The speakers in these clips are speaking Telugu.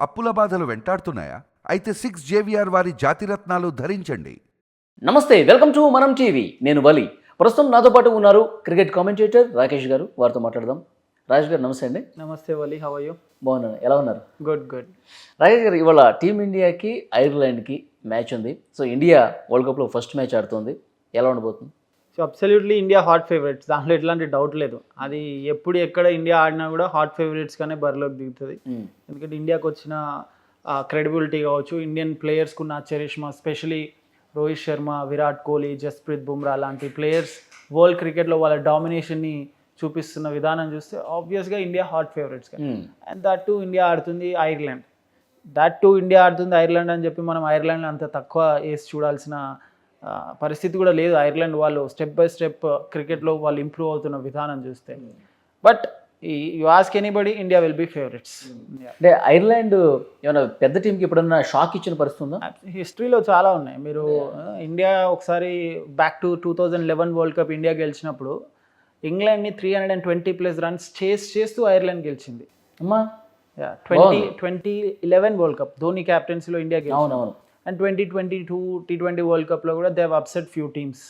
అప్పుల బాధలు వెంటాడుతున్నాయా? అయితే సిక్స్ జేవిఆర్ వారి జాతిరత్నాలు ధరించండి. నమస్తే వెల్కమ్ టు మనం టీవీ. నేను వలి. ప్రస్తుతం నాతో పాటు ఉన్నారు క్రికెట్ కామెంటేటర్ రాకేష్ గారు. వారితో మాట్లాడదాం. రాజేష్ గారు నమస్తే అండి. నమస్తే వలి హవ్ యూ బాగున్నాను. ఎలా ఉన్నారు? గుడ్ గుడ్ రాకేష్ గారు ఇవాళ టీమిండియాకి ఐర్లాండ్కి మ్యాచ్ ఉంది. సో ఇండియా వరల్డ్ కప్లో ఫస్ట్ మ్యాచ్ ఆడుతుంది. ఎలా ఉండబోతుంది? So absolutely India hot favourites దాంట్లో ఎట్లాంటి డౌట్ లేదు. అది ఎప్పుడు ఎక్కడ ఇండియా ఆడినా కూడా హాట్ ఫేవరెట్స్గానే బరిలోకి దిగుతుంది. ఎందుకంటే ఇండియాకి వచ్చిన క్రెడిబిలిటీ కావచ్చు ఇండియన్ ప్లేయర్స్కి ఉన్న చరిష్మా స్పెషలీ రోహిత్ శర్మ విరాట్ కోహ్లీ జస్ప్రీత్ బుమ్రా లాంటి ప్లేయర్స్ వరల్డ్ క్రికెట్లో వాళ్ళ డామినేషన్ని చూపిస్తున్న విధానం చూస్తే ఆబ్వియస్గా ఇండియా హాట్ ఫేవరెట్స్గా Hmm. And that too India ఆడుతుంది ఐర్లాండ్ దట్ టు ఇండియా ఆడుతుంది ఐర్లాండ్ అని చెప్పి మనం ఐర్లాండ్ అంత తక్కువ వేసి చూడాల్సిన పరిస్థితి కూడా లేదు. ఐర్లాండ్ వాళ్ళు స్టెప్ బై స్టెప్ క్రికెట్లో వాళ్ళు ఇంప్రూవ్ అవుతున్న విధానం చూస్తే. But you ask anybody India will be favourites. అంటే ఐర్లాండ్ ఏమైనా పెద్ద టీంకి ఎప్పుడన్నా షాక్ ఇచ్చిన పరిస్థితి ఉందా? హిస్టరీలో చాలా ఉన్నాయి. మీరు ఇండియా ఒకసారి back to two thousand eleven world cup India గెలిచినప్పుడు ఇంగ్లాండ్ని three hundred and twenty plus runs chase చేస్తూ ఐర్లాండ్ గెలిచింది. అమ్మా. Twenty twenty eleven world cup Dhoni క్యాప్టెన్సీలో India అవునవును. And twenty twenty two T twenty world కప్లో కూడా they upset few teams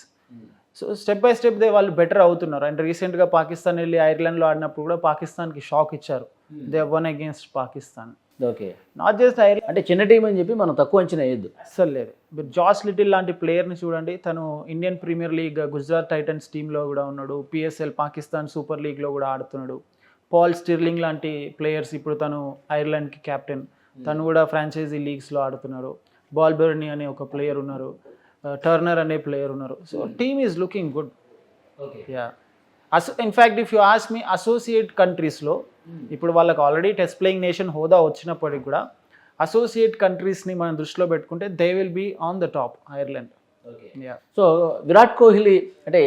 so step by step they వాళ్ళు బెటర్ అవుతున్నారు. అండ్ రీసెంట్గా పాకిస్తాన్ వెళ్ళి ఐర్లాండ్లో ఆడినప్పుడు కూడా పాకిస్తాన్కి షాక్ ఇచ్చారు. They won against Pakistan. Okay not just Ireland అంటే చిన్న టీం అని చెప్పి మనం తక్కువ అంచనా వేయద్దు. అస్సలు లేదు. మీరు జాస్ లిటిల్ లాంటి ప్లేయర్ని చూడండి. తను Indian Premier League Gujarat Titans టీంలో కూడా ఉన్నాడు. పిఎస్ఎల్ పాకిస్తాన్ సూపర్ లీగ్లో కూడా ఆడుతున్నాడు. పాల్ స్టిర్లింగ్ లాంటి ప్లేయర్స్ ఇప్పుడు తను ఐర్లాండ్కి కెప్టెన్ తను కూడా ఫ్రాంచైజీ లీగ్స్లో ఆడుతున్నారు బాల్ బెర్నీ అనే ఒక ప్లేయర్ ఉన్నారు. టర్నర్ అనే ప్లేయర్ ఉన్నారు. So team is looking good. Okay. Ya also in fact if you ask me associate కంట్రీస్లో ఇప్పుడు వాళ్ళకి ఆల్రెడీ టెస్ట్ ప్లేయింగ్ నేషన్ హోదా వచ్చినప్పటికి కూడా అసోసియేట్ కంట్రీస్ని మనం దృష్టిలో పెట్టుకుంటే they will be on the top Ireland so Virat Kohli అంటే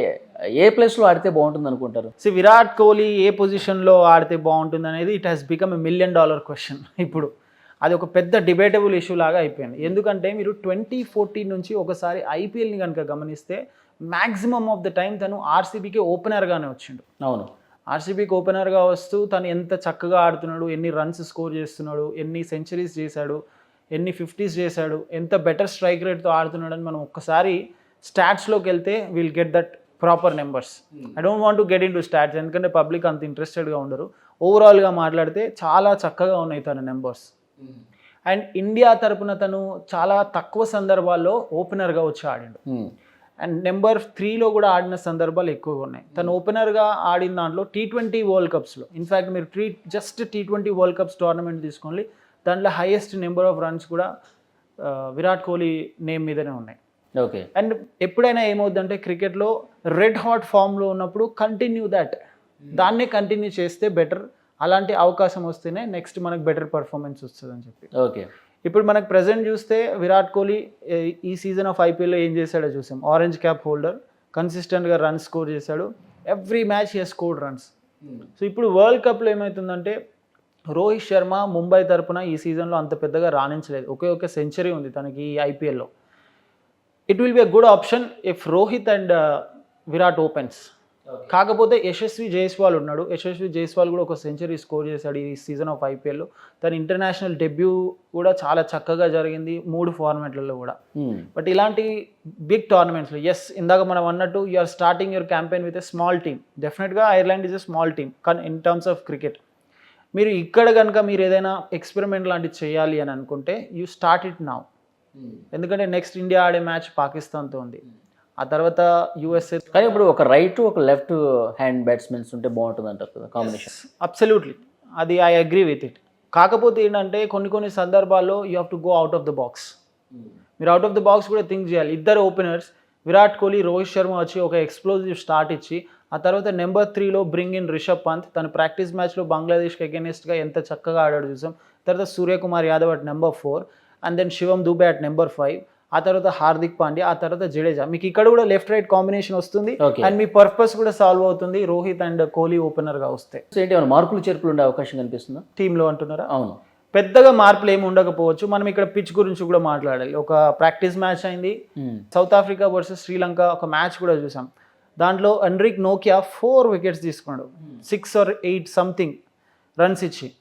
ఏ ప్లేస్లో ఆడితే బాగుంటుంది అనుకుంటారు? సో విరాట్ కోహ్లీ ఏ పొజిషన్లో ఆడితే బాగుంటుంది అనేది it has become a million dollar question ఇప్పుడు. అది ఒక పెద్ద డిబేటబుల్ ఇష్యూ లాగా అయిపోయింది. ఎందుకంటే మీరు ట్వంటీ ఫోర్టీన్ నుంచి ఒకసారి ఐపీఎల్ని కనుక గమనిస్తే మ్యాక్సిమమ్ ఆఫ్ ద టైం తను ఆర్సీబీకి ఓపెనర్గానే వచ్చిండు. అవును. ఆర్సీబీకి ఓపెనర్గా వస్తూ తను ఎంత చక్కగా ఆడుతున్నాడు ఎన్ని రన్స్ స్కోర్ చేస్తున్నాడు ఎన్ని సెంచరీస్ చేశాడు ఎన్ని ఫిఫ్టీస్ చేశాడు ఎంత బెటర్ స్ట్రైక్ రేట్తో ఆడుతున్నాడు అని మనం ఒక్కసారి స్టాట్స్లోకి వెళ్తే will get that proper numbers I don't want to get into stats ఎందుకంటే పబ్లిక్ అంత ఇంట్రెస్టెడ్గా ఉండరు. ఓవరాల్గా మాట్లాడితే చాలా చక్కగా ఉన్నాయి తన నెంబర్స్ అండ్ ఇండియా తరపున తను చాలా తక్కువ సందర్భాల్లో ఓపెనర్గా వచ్చి ఆడిండు. Hmm. అండ్ నెంబర్ త్రీలో కూడా ఆడిన సందర్భాలు ఎక్కువగా ఉన్నాయి. తను ఓపెనర్గా ఆడిన దాంట్లో టీ ట్వంటీ వరల్డ్ కప్స్లో ఇన్ఫ్యాక్ట్ మీరు T just T twenty world cups tournament తీసుకోండి దాంట్లో హైయెస్ట్ నెంబర్ ఆఫ్ రన్స్ కూడా విరాట్ కోహ్లీ నేమ్ మీదనే ఉన్నాయి. ఓకే అండ్ ఎప్పుడైనా ఏమవుద్దంటే క్రికెట్లో రెడ్ హాట్ ఫామ్లో ఉన్నప్పుడు కంటిన్యూ దట్ దాన్నే కంటిన్యూ చేస్తే బెటర్ అలాంటి అవకాశం వస్తేనే నెక్స్ట్ మనకు బెటర్ పర్ఫార్మెన్స్ వస్తుందని చెప్పి. ఓకే ఇప్పుడు మనకు ప్రెసెంట్ చూస్తే విరాట్ కోహ్లీ ఈ సీజన్ ఆఫ్ ఐపీఎల్లో ఏం చేశాడో చూసాం. ఆరెంజ్ క్యాప్ హోల్డర్ కన్సిస్టెంట్గా రన్స్ స్కోర్ చేశాడు. Every match he scored runs so ఇప్పుడు వరల్డ్ కప్లో ఏమవుతుందంటే రోహిత్ శర్మ ముంబై తరపున ఈ సీజన్లో అంత పెద్దగా రాణించలేదు. ఒకే ఒక సెంచరీ ఉంది తనకి ఈ ఐపీఎల్లో it will be a good option if Rohit and Virat opens కాకపోతే యశస్వి జైస్వాల్ ఉన్నాడు. యశస్వి జైస్వాల్ కూడా ఒక సెంచరీ స్కోర్ చేశాడు ఈ సీజన్ ఆఫ్ ఐపీఎల్లో. తన ఇంటర్నేషనల్ డెబ్యూ కూడా చాలా చక్కగా జరిగింది మూడు ఫార్మాట్లలో కూడా. Hmm. బట్ ఇలాంటి బిగ్ టోర్నమెంట్స్లో ఎస్ ఇందాక మనం అన్నట్టు you are starting your campaign with a small team డెఫినెట్గా Ireland is a small team కానీ ఇన్ టర్మ్స్ ఆఫ్ క్రికెట్ మీరు ఇక్కడ కనుక మీరు ఏదైనా ఎక్స్పెరిమెంట్ లాంటిది చేయాలి అని అనుకుంటే యూ స్టార్ట్ ఇట్ నౌ ఎందుకంటే నెక్స్ట్ ఇండియా ఆడే మ్యాచ్ పాకిస్తాన్తో ఉంది. ఆ తర్వాత యూఎస్ఏ కానీ ఇప్పుడు ఒక రైట్ ఒక లెఫ్ట్ హ్యాండ్ బ్యాట్స్మెన్స్ ఉంటే బాగుంటుంది అంటారు కదా కాంబినేషన్ అబ్సల్యూట్లీ అది ఐ అగ్రీ విత్ ఇట్ కాకపోతే ఏంటంటే కొన్ని కొన్ని సందర్భాల్లో you have to go out of the box మీరు అవుట్ ఆఫ్ ద బాక్స్ కూడా థింక్ చేయాలి. ఇద్దరు ఓపెనర్స్ విరాట్ కోహ్లీ రోహిత్ శర్మ వచ్చి ఒక ఎక్స్ప్లోజివ్ స్టార్ట్ ఇచ్చి ఆ తర్వాత నెంబర్ త్రీలో బ్రింగ్ ఇన్ రిషబ్ పంత్. తన ప్రాక్టీస్ మ్యాచ్లో బంగ్లాదేశ్కి అగేనెస్ట్గా ఎంత చక్కగా ఆడాడు చూసాం. తర్వాత Suryakumar Yadav at number four and then Shivam Dube at number five ఆ తర్వాత హార్దిక్ పాండ్యా ఆ తర్వాత జడేజా. మీకు ఇక్కడ కూడా లెఫ్ట్ రైట్ కాంబినేషన్ వస్తుంది. అండ్ మీ పర్పస్ కూడా సాల్వ్ అవుతుంది. రోహిత్ అండ్ కోహ్లీ ఓపెనర్గా వస్తే. సో ఏంటి ఏమైనా మార్పులు చేర్పులు ఉండే అవకాశం కనిపిస్తుందా? టీంలో అంటున్నారా? అవును. పెద్దగా మార్పులు ఏమి ఉండకపోవచ్చు. మనం ఇక్కడ పిచ్ గురించి కూడా మాట్లాడాలి. ఒక ప్రాక్టీస్ మ్యాచ్ అయింది. సౌత్ ఆఫ్రికా వర్సెస్ శ్రీలంక ఒక మ్యాచ్ కూడా చూసాం. దాంట్లో అన్రిక్ నోకియా ఫోర్ వికెట్స్ తీసుకున్నాడు. Six or eight something runs ఇచ్చి.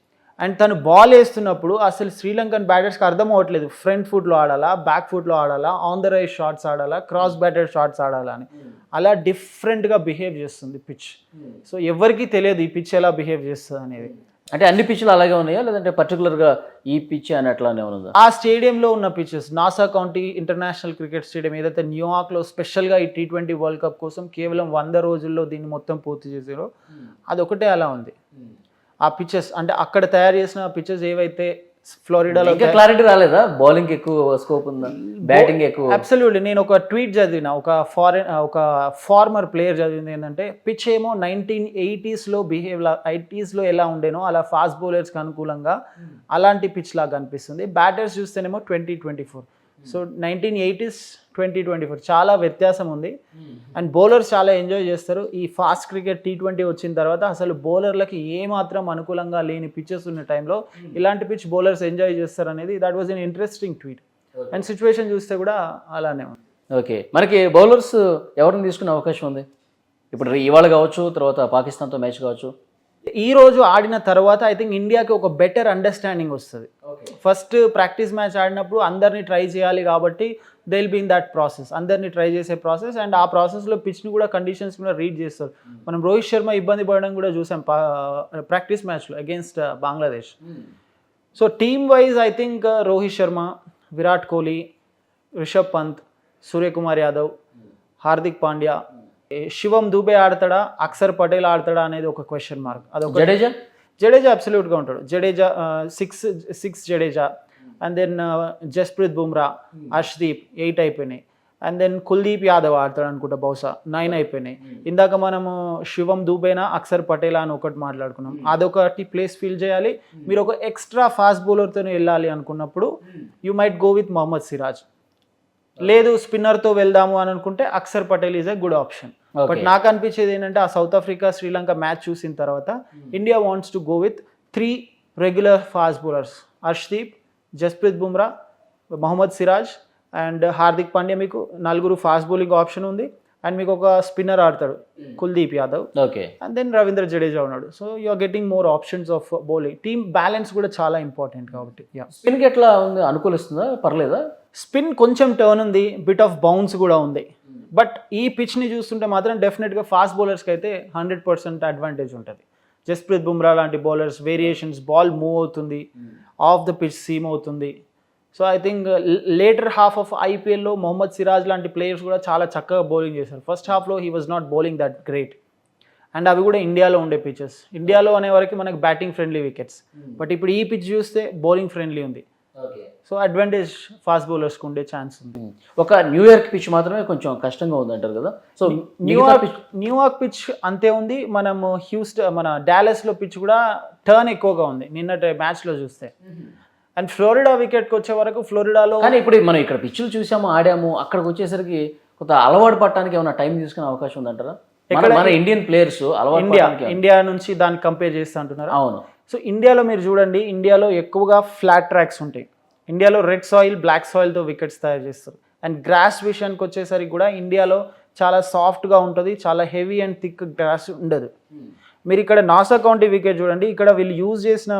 అండ్ తను బాల్ వేస్తున్నప్పుడు అసలు శ్రీలంకన్ బ్యాటర్స్కి అర్థం అవ్వట్లేదు. ఫ్రంట్ ఫుట్లో ఆడాలా బ్యాక్ ఫుట్లో ఆడాలా ఆన్ ద రైట్ షాట్స్ ఆడాలా క్రాస్ బ్యాటెడ్ షాట్స్ ఆడాలా అని. అలా డిఫరెంట్గా బిహేవ్ చేస్తుంది పిచ్. సో ఎవరికీ తెలియదు ఈ పిచ్ ఎలా బిహేవ్ చేస్తుంది అనేది. అంటే అన్ని పిచ్లు అలాగే ఉన్నాయా? లేదంటే పర్టికులర్గా ఈ పిచ్ అని అట్లానే ఉన్నదా ఆ స్టేడియంలో ఉన్న pitches Nassau county international cricket stadium ఏదైతే న్యూయార్క్లో స్పెషల్గా ఈ టీ ట్వంటీ వరల్డ్ కప్ కోసం కేవలం వంద రోజుల్లో దీన్ని మొత్తం పూర్తి చేసారో అదొకటే అలా ఉంది. ఆ పిచెస్ అంటే అక్కడ తయారు చేసిన పిచెస్ ఏవైతే ఫ్లోరిడాలో ఇంకా క్లారిటీ రాలేదా? బౌలింగ్ ఎక్కువ స్కోప్ ఉందా? బ్యాటింగ్ ఎక్కువ? అబ్సల్యూట్లీ నేను ఒక ట్వీట్ చదివిన ఒక ఫారెన్ ఒక ఫార్మర్ ప్లేయర్ చదివింది ఏంటంటే పిచ్ ఏమో నైన్టీన్ ఎయిటీస్లో బిహేవ్ లా ఎయిటీస్లో ఎలా ఉండేనో అలా ఫాస్ట్ బౌలర్స్కి అనుకూలంగా అలాంటి పిచ్ లాగా అనిపిస్తుంది. బ్యాటర్స్ చూస్తేనేమో twenty twenty four so nineteen eighties twenty twenty four చాలా వ్యత్యాసం ఉంది. అండ్ బౌలర్స్ చాలా ఎంజాయ్ చేస్తారు. ఈ ఫాస్ట్ క్రికెట్ టీ ట్వంటీ వచ్చిన తర్వాత అసలు బౌలర్లకి ఏ మాత్రం అనుకూలంగా లేని పిచ్చెస్ ఉన్న టైంలో ఇలాంటి పిచ్ బౌలర్స్ ఎంజాయ్ చేస్తారు అనేది that was an interesting tweet and situation చూస్తే కూడా అలానే ఉంది. ఓకే. మనకి బౌలర్స్ ఎవరిని తీసుకునే అవకాశం ఉంది? ఇప్పుడు ఇవాళ కావచ్చు తర్వాత పాకిస్తాన్తో మ్యాచ్ కావచ్చు. ఈ రోజు ఆడిన తర్వాత ఐ థింక్ ఇండియాకి ఒక బెటర్ అండర్స్టాండింగ్ వస్తుంది. ఫస్ట్ ప్రాక్టీస్ మ్యాచ్ ఆడినప్పుడు అందరినీ ట్రై చేయాలి కాబట్టి they will be in that process అందరినీ ట్రై చేసే ప్రాసెస్ అండ్ ఆ ప్రాసెస్లో పిచ్ని కూడా కండిషన్స్ కూడా రీడ్ చేస్తారు. మనం రోహిత్ శర్మ ఇబ్బంది పడడం కూడా చూసాం ప్రాక్టీస్ మ్యాచ్లో against Bangladesh so team wise I think Rohit Sharma Virat Kohli Rishabh Pant Suryakumar Yadav Hardik Pandya Shivam Dube ఆడతాడా? Axar Patel ఆడతాడా అనేది ఒక క్వశ్చన్ మార్క్ అదొక జడేజా? జడేజా అబ్సల్యూట్గా ఉంటాడు. Jadeja six six Jadeja. And then Jasprit Bumrah Arshdeep eight అయిపోయినాయి. అండ్ దెన్ కుల్దీప్ యాదవ్ ఆడతాడు అనుకుంటా బహుశా. నైన్ అయిపోయినాయి. ఇందాక మనము శివం దూబేనా అక్షర్ పటేలా అని ఒకటి మాట్లాడుకున్నాం. అదొకటి ప్లేస్ ఫిల్ చేయాలి. మీరు ఒక ఎక్స్ట్రా ఫాస్ట్ బౌలర్తో వెళ్ళాలి అనుకున్నప్పుడు you might go with Mohammed Siraj లేదు స్పిన్నర్తో వెళ్దాము అని అనుకుంటే Axar Patel is a good option but. నాకు అనిపించేది ఏంటంటే ఆ సౌత్ ఆఫ్రికా శ్రీలంక మ్యాచ్ చూసిన తర్వాత India wants to go with three regular fast bowlers Arshdeep Jasprit Bumrah Mohammed Siraj and Hardik Pandya మీకు నలుగురు ఫాస్ట్ బౌలింగ్ ఆప్షన్ ఉంది. అండ్ మీకు ఒక స్పిన్నర్ ఆడతాడు Kuldeep Yadav. Okay. And then Ravindra Jadeja ఉన్నాడు. So you are getting more options of bowling team balance కూడా చాలా ఇంపార్టెంట్ కాబట్టి స్పిన్కి ఎట్లా ఉంది? అనుకూలిస్తుందా? పర్లేదా? స్పిన్ కొంచెం టర్న్ ఉంది బిట్ ఆఫ్ బౌన్స్ కూడా ఉంది. బట్ ఈ పిచ్ని చూస్తుంటే మాత్రం డెఫినెట్గా ఫాస్ట్ బౌలర్స్కి అయితే హండ్రెడ్ పర్సెంట్ అడ్వాంటేజ్ ఉంటుంది. జస్ప్రీత్ బుమ్రా లాంటి బౌలర్స్ వేరియేషన్స్ బాల్ మూవ్ అవుతుంది. ఆఫ్ ద పిచ్ సీమ్ అవుతుంది. So I think later half of ఐపీఎల్లో మొహమ్మద్ సిరాజ్ లాంటి ప్లేయర్స్ కూడా చాలా చక్కగా బౌలింగ్ చేశారు. ఫస్ట్ హాఫ్లో he was not bowling that great and అవి కూడా ఇండియాలో ఉండే పిచెస్ ఇండియాలో అనే వరకు మనకి బ్యాటింగ్ ఫ్రెండ్లీ వికెట్స్ బట్ ఇప్పుడు ఈ పిచ్ చూస్తే బౌలింగ్ ఫ్రెండ్లీ ఉంది. సో అడ్వాంటేజ్ ఫాస్ట్ బౌలర్స్కి ఉండే ఛాన్స్ ఉంది. ఒక న్యూయార్క్ పిచ్ మాత్రమే కొంచెం కష్టంగా ఉంది అంటారు కదా. సో న్యూయార్క్ న్యూయార్క్ పిచ్ అంతే ఉంది. మనం హ్యూస్ట్ మన డాలస్లో పిచ్ కూడా టర్న్ ఎక్కువగా ఉంది. నిన్నటి మ్యాచ్లో చూస్తే. అండ్ ఫ్లోరిడా వికెట్కి వచ్చే వరకు ఫ్లోరిడాలో కానీ ఇప్పుడు మనం ఇక్కడ పిచ్చులు చూసాము ఆడాము అక్కడికి వచ్చేసరికి కొంత అలవాటు పడటానికి ఏమైనా టైం తీసుకునే అవకాశం ఉందంటారా? మన ఇండియన్ ప్లేయర్స్ అలవాటు ఇండియా ఇండియా నుంచి దాన్ని కంపేర్ చేస్తా అంటున్నారు? అవును. సో ఇండియాలో మీరు చూడండి ఇండియాలో ఎక్కువగా ఫ్లాట్ ట్రాక్స్ ఉంటాయి. ఇండియాలో రెడ్ సాయిల్ బ్లాక్ సాయిల్తో వికెట్స్ తయారు చేస్తారు. అండ్ గ్రాస్ విషయానికి వచ్చేసరికి కూడా ఇండియాలో చాలా సాఫ్ట్గా ఉంటుంది చాలా హెవీ అండ్ థిక్ గ్రాస్ ఉండదు. మీరు ఇక్కడ నాసా కౌంటీ వికెట్ చూడండి ఇక్కడ వీళ్ళు యూజ్ చేసిన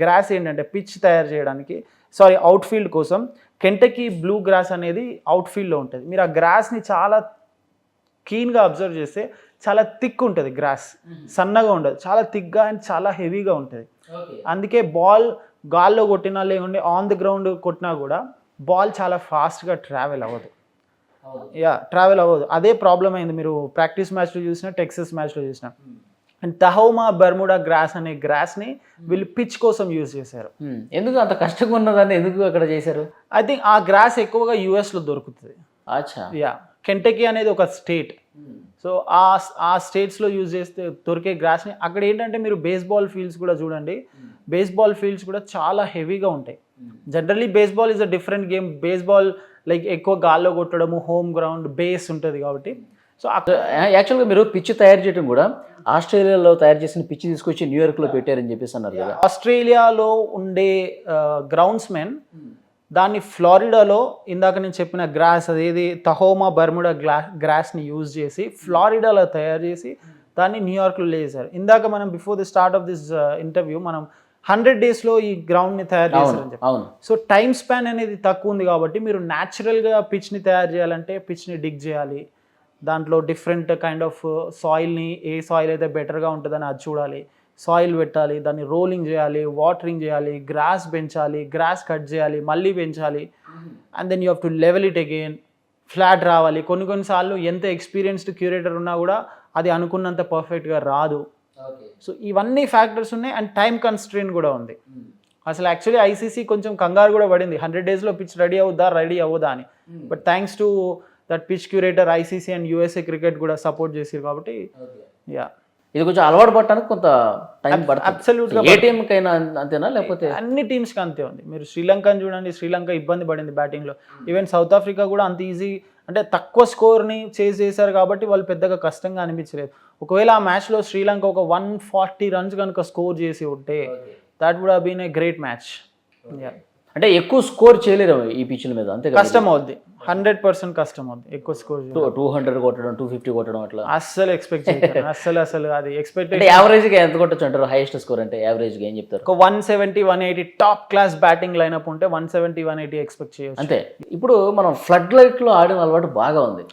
గ్రాస్ ఏంటంటే పిచ్ తయారు చేయడానికి సారీ అవుట్ఫీల్డ్ కోసం కెంటకీ బ్లూ గ్రాస్ అనేది అవుట్ఫీల్డ్లో ఉంటుంది. మీరు ఆ గ్రాస్ని చాలా కీన్గా అబ్జర్వ్ చేస్తే చాలా థిక్ ఉంటుంది గ్రాస్ సన్నగా ఉండదు. చాలా థిక్గా అండ్ చాలా హెవీగా ఉంటుంది. అందుకే బాల్ గాల్లో కొట్టినా లేకుంటే ఆన్ ది గ్రౌండ్ కొట్టినా కూడా బాల్ చాలా ఫాస్ట్గా ట్రావెల్ అవ్వదు. యా ట్రావెల్ అవ్వదు. అదే ప్రాబ్లం అయింది. మీరు ప్రాక్టీస్ మ్యాచ్లో చూసినా టెక్సస్ మ్యాచ్లో చూసినా. అండ్ తహోమా బర్ముడా గ్రాస్ అనే గ్రాస్ని వీళ్ళు పిచ్ కోసం యూజ్ చేశారు. ఎందుకు అంత కష్టంగా ఉన్నదాన్ని ఎందుకు అక్కడ చేశారు? ఐ థింక్ ఆ గ్రాస్ ఎక్కువగా యూఎస్లో దొరుకుతుంది. యా కెంటకీ అనేది ఒక స్టేట్ సో ఆ ఆ స్టేట్స్లో యూజ్ చేస్తే దొరికే గ్రాస్ని అక్కడ ఏంటంటే మీరు బేస్బాల్ ఫీల్డ్స్ కూడా చూడండి. బేస్బాల్ ఫీల్డ్స్ కూడా చాలా హెవీగా ఉంటాయి. Generally baseball is a different game baseball like ఎక్కువ గాల్లో కొట్టడము హోమ్ గ్రౌండ్ బేస్ ఉంటుంది కాబట్టి. సో అక్కడ యాక్చువల్గా మీరు పిచ్ తయారు చేయడం కూడా ఆస్ట్రేలియాలో తయారు చేసిన పిచ్ తీసుకొచ్చి న్యూయార్క్లో పెట్టారని చెప్పేసి అన్నారు కదా. ఆస్ట్రేలియాలో ఉండే గ్రౌండ్స్ మెన్ దాన్ని ఫ్లారిడాలో ఇందాక నేను చెప్పిన గ్రాస్ అదేది తహోమా బర్ముడా గ్లా గ్రాస్ని యూజ్ చేసి ఫ్లారిడాలో తయారు చేసి దాన్ని న్యూయార్క్లో లేసారు ఇందాక మనం before the start of this interview మనం హండ్రెడ్ డేస్లో ఈ గ్రౌండ్ని తయారు చేశారని చెప్పి సో టైం స్పాన్ అనేది తక్కువ ఉంది కాబట్టి మీరు న్యాచురల్గా పిచ్ని తయారు చేయాలంటే పిచ్ని డిగ్ చేయాలి. దాంట్లో డిఫరెంట్ కైండ్ ఆఫ్ సాయిల్ని ఏ సాయిల్ అయితే బెటర్గా ఉంటుందని అది చూడాలి. సాయిల్ పెట్టాలి దాన్ని రోలింగ్ చేయాలి వాటరింగ్ చేయాలి గ్రాస్ పెంచాలి గ్రాస్ కట్ చేయాలి మళ్ళీ పెంచాలి. And then you have to level it again flat రావాలి. కొన్ని కొన్నిసార్లు ఎంత ఎక్స్పీరియన్స్డ్ క్యూరేటర్ ఉన్నా కూడా అది అనుకున్నంత పర్ఫెక్ట్గా రాదు. సో ఇవన్నీ ఫ్యాక్టర్స్ ఉన్నాయి అండ్ టైం కన్స్ట్రెయిన్ కూడా ఉంది. అసలు యాక్చువల్లీ ఐసీసీ కొంచెం కంగారు కూడా పడింది. హండ్రెడ్ డేస్లో పిచ్ రెడీ అవుద్దా రెడీ అవ్వదా అని. But thanks to that pitch curator ICC and USA cricket కూడా సపోర్ట్ చేసారు కాబట్టి యా ఇది కొంచెం అలవాటు పడటానికి కొంత టైం పడుతుంది. ఏ కైనా అంతేనా? లేకపోతే అన్ని టీమ్స్కి అంతే ఉంది. మీరు శ్రీలంకని చూడండి శ్రీలంక ఇబ్బంది పడింది బ్యాటింగ్లో ఈవెన్ సౌత్ ఆఫ్రికా కూడా అంత ఈజీ అంటే తక్కువ స్కోర్ని చేజ్ చేశారు కాబట్టి వాళ్ళు పెద్దగా కష్టంగా అనిపించలేదు. ఒకవేళ ఆ మ్యాచ్లో శ్రీలంక ఒక వన్ ఫార్టీ రన్స్ కనుక స్కోర్ చేసి ఉంటే that would been a great match అంటే ఎక్కువ స్కోర్ చేయలేరు ఈ పిచ్ల మీద అంతే కష్టం అవుద్ది హండ్రెడ్ పర్సెంట్ కష్టం అవుద్ది ఎక్కువ స్కోర్ టూ హండ్రెడ్ కొట్టడం టూ ఫిఫ్టీ కొట్టడం అట్లా? అస్సలు ఎక్స్పెక్ట్ చేయను అస్సలు అసలు అది ఎక్స్పెక్ట్ యావరేజ్గా ఎంత కొట్టచ్చు అంటారు? హైయెస్ట్ స్కోర్ అంటే యావరేజ్గా ఏం చెప్తారు? ఒక one seventy one eighty top class batting lineup ఉంటే one seventy one eighty expect చేయొచ్చు. అంతే. ఇప్పుడు మనం ఫ్లడ్ లైట్లో ఆడిన అలవాటు బాగా ఉంది.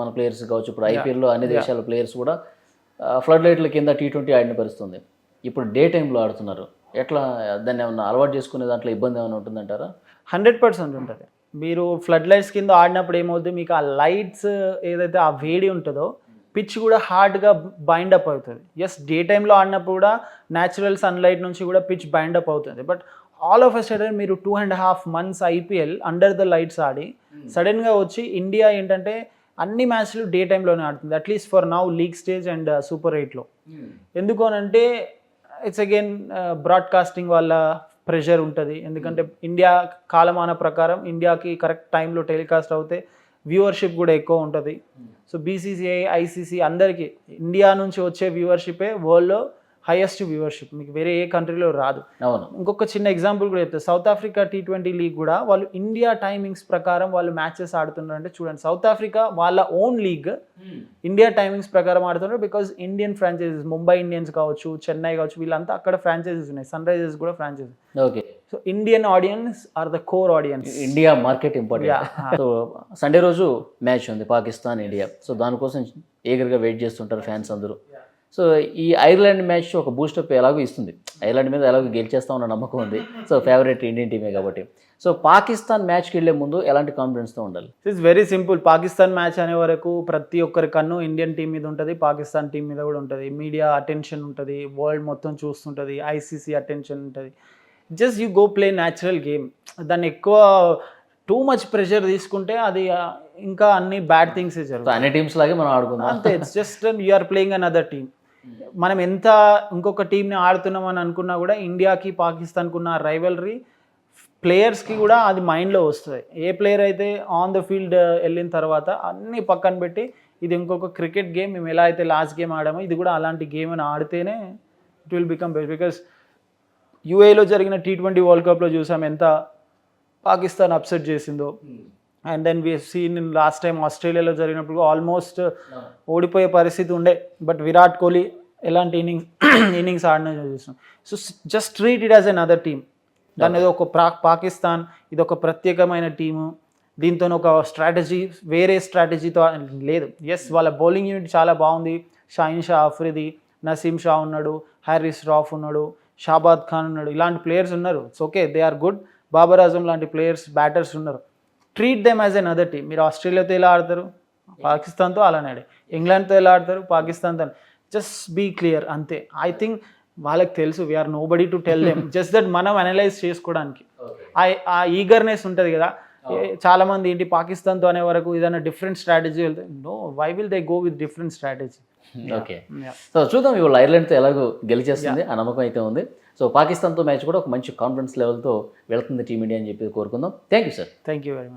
మన ప్లేయర్స్ కావచ్చు ఇప్పుడు ఐపీఎల్లో అన్ని దేశాల ప్లేయర్స్ కూడా ఫ్లడ్ లైట్ల కింద టీ ట్వంటీ ఆడిన పరిస్థితి ఉంది. ఇప్పుడు డే టైంలో ఆడుతున్నారు. ఎట్లా దాన్ని ఏమన్నా అలవాటు చేసుకునే దాంట్లో ఇబ్బంది ఏమైనా ఉంటుందంటారా? హండ్రెడ్ పర్సెంట్ ఉంటుంది. మీరు ఫ్లడ్ లైట్స్ కింద ఆడినప్పుడు ఏమవుతుంది మీకు ఆ లైట్స్ ఏదైతే ఆ వేడి ఉంటుందో పిచ్ కూడా హార్డ్గా బైండ్ అప్ అవుతుంది. ఎస్ డే టైంలో ఆడినప్పుడు కూడా న్యాచురల్ సన్లైట్ నుంచి కూడా పిచ్ బైండ్ అప్ అవుతుంది. But all of a sudden మీరు two and half months IPL under the lights ఆడి సడన్గా వచ్చి ఇండియా ఏంటంటే అన్ని మ్యాచ్లు డే టైంలోనే ఆడుతుంది. At least for now league stage and super ఎయిట్లో ఎందుకు అని అంటే ఇట్స్ అగైన్ బ్రాడ్కాస్టింగ్ వల్ల ప్రెషర్ ఉంటుంది. ఎందుకంటే ఇండియా కాలమాన ప్రకారం ఇండియాకి కరెక్ట్ టైంలో టెలికాస్ట్ అవుతే వ్యూవర్షిప్ కూడా ఎక్కువ ఉంటుంది. సో బీసీసీఐ ఐసీసీ అందరికీ ఇండియా నుంచి వచ్చే వ్యూవర్షిపే వరల్డ్లో హైయెస్ట్ వ్యూవర్షిప్ మీకు వేరే ఏ కంట్రీలో రాదు. అవును. ఇంకొక చిన్న ఎగ్జాంపుల్ కూడా చెప్తాను South Africa T twenty league కూడా వాళ్ళు ఇండియా టైమింగ్స్ ప్రకారం వాళ్ళు మ్యాచెస్ ఆడుతున్నారంటే చూడండి. సౌత్ ఆఫ్రికా వాళ్ళ ఓన్ లీగ్ ఇండియా టైమింగ్స్ ప్రకారం ఆడుతున్నారు because Indian franchises Mumbai Indians కావచ్చు చెన్నై కావచ్చు వీళ్ళంతా అక్కడ ఫ్రాంచైజెస్ ఉన్నాయి. సన్ రైజర్స్ కూడా franchise okay so Indian audience are the core audience India market important. So Sunday రోజు మ్యాచ్ ఉంది పాకిస్తాన్ ఇండియా సో దానికోసం ఈగర్గా వెయిట్ చేస్తుంటారు ఫ్యాన్స్ అందరూ. సో ఈ ఐర్లాండ్ మ్యాచ్ ఒక బూస్టప్ ఎలాగో ఇస్తుంది. ఐర్లాండ్ మీద ఎలాగో గెలిచేస్తామన్న నమ్మకం ఉంది. సో ఫేవరెట్ ఇండియన్ టీమే కాబట్టి. సో పాకిస్తాన్ మ్యాచ్కి వెళ్ళే ముందు ఎలాంటి కాన్ఫిడెన్స్తో ఉండాలి? It's very simple Pakistan match అనే వరకు ప్రతి ఒక్కరి కన్ను ఇండియన్ టీం మీద ఉంటుంది పాకిస్తాన్ టీం మీద కూడా ఉంటుంది. మీడియా అటెన్షన్ ఉంటుంది వరల్డ్ మొత్తం చూస్తుంటుంది ఐసీసీ అటెన్షన్ ఉంటుంది. Just you go play natural game దాన్ని ఎక్కువ టూ మచ్ ప్రెషర్ తీసుకుంటే అది ఇంకా అన్ని బ్యాడ్ థింగ్స్ జరుగుతాయి. అన్ని టీమ్స్ లాగే మనం ఆడుకుందాం. అంతే it's just are playing another team మనం ఎంత ఇంకొక టీంని ఆడుతున్నామని అనుకున్నా కూడా ఇండియాకి పాకిస్తాన్కి ఉన్న రైవలరీ ప్లేయర్స్కి కూడా అది మైండ్లో వస్తుంది. ఏ ప్లేయర్ అయితే ఆన్ ద ఫీల్డ్ వెళ్ళిన తర్వాత అన్నీ పక్కన పెట్టి ఇది ఇంకొక క్రికెట్ గేమ్ మేము ఎలా అయితే లాస్ట్ గేమ్ ఆడామో ఇది కూడా అలాంటి గేమ్ అని ఆడితేనే it will become best because యూఏలో జరిగిన టీ ట్వంటీ వరల్డ్ కప్లో చూసాం ఎంత పాకిస్తాన్ అప్సెట్ చేసిందో. Hmm. And then we seen in last time ఆస్ట్రేలియాలో జరిగినప్పుడు ఆల్మోస్ట్ ఓడిపోయే పరిస్థితి ఉండే. బట్ విరాట్ కోహ్లీ ఎలాంటి ఇన్నింగ్స్ ఇన్నింగ్స్ ఆడినా చూసాం so just treat it as another team దాని ఏదో ఒక ప్రా పాకిస్తాన్ ఇది ఒక ప్రత్యేకమైన టీము. దీంతో ఒక స్ట్రాటజీ వేరే స్ట్రాటజీతో లేదు. ఎస్ వాళ్ళ బౌలింగ్ యూనిట్ చాలా బాగుంది. షాహిన్ షా అఫ్రిది నసీం షా ఉన్నాడు హ్యారిస్ రాఫ్ ఉన్నాడు షాబాద్ ఖాన్ ఉన్నాడు. ఇలాంటి ప్లేయర్స్ ఉన్నారు. It's okay they are good Babar Azam లాంటి ప్లేయర్స్ బ్యాటర్స్ ఉన్నారు. Treat them as another team మీరు ఆస్ట్రేలియాతో ఎలా ఆడతారు? పాకిస్తాన్తో అలానే ఆడే. ఇంగ్లాండ్తో ఎలా ఆడతారు? పాకిస్తాన్తో జస్ట్ బీ క్లియర్ అంతే. ఐ థింక్ వాళ్ళకి తెలుసు we are nobody to tell them just that మనం అనలైజ్ చేసుకోవడానికి. ఆ- ఆ ఈగర్నెస్ ఉంటుంది కదా. ఏ- చాలా మంది ఏంటి పాకిస్తాన్తో అనే వరకు ఏదైనా డిఫరెంట్ స్ట్రాటజీ వెళ్తే no why will they go with different strategy okay so చూద్దాం ఇవాళ ఐర్లాండ్తో ఎలాగో గెలిచేస్తుంది ఆ నమ్మకం అయితే ఉంది. సో పాకిస్తాన్తో మ్యాచ్ కూడా ఒక మంచి కాన్ఫిడెన్స్ లెవెల్తో వెళ్తుంది టీమిండియా అని చెప్పి కోరుకుందాం. Thank you sir thank you very much